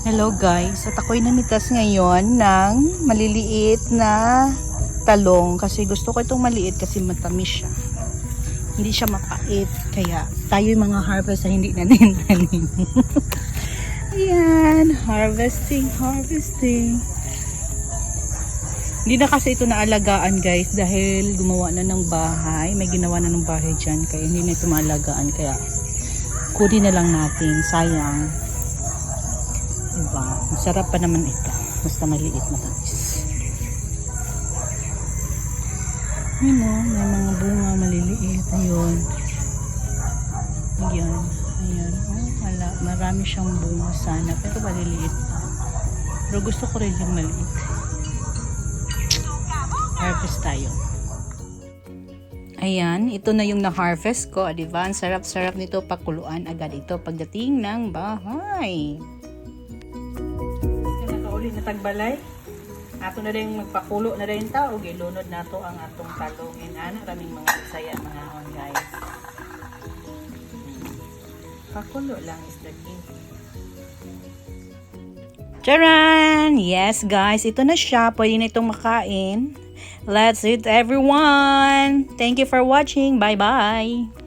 Hello guys, at ako'y namitas ngayon ng maliliit na talong kasi gusto ko itong maliit kasi matamis siya. Hindi siya mapait kaya tayo yung mga harvest na hindi natin tanim. Ayan, harvesting, harvesting. Hindi na kasi ito naalagaan guys dahil gumawa na ng bahay. May ginawa na ng bahay dyan kaya hindi na ito maalagaan kaya kunin na lang natin. Sayang. Diba? Masarap pa naman ito. Basta maliit matamis. Yun o, may mga bunga maliliit. Ayun. Ayan. Ayan. Oh, wala. Marami siyang bunga sana. Pero maliliit pa. Pero gusto ko rin yung maliit. Harvest tayo. Ayan, ito na yung na-harvest ko. Di ba? Ang sarap-sarap nito pakuluan agad ito pagdating ng bahay. Na tagbalay. Ato na rin magpakulo na rin ta o gilunod na to ang atong talongin. Ano, raming mga saya mga hon guys. Pakulo lang is the key. Charan! Yes guys, ito na siya. Pwede na itong makain. Let's eat everyone! Thank you for watching. Bye-bye!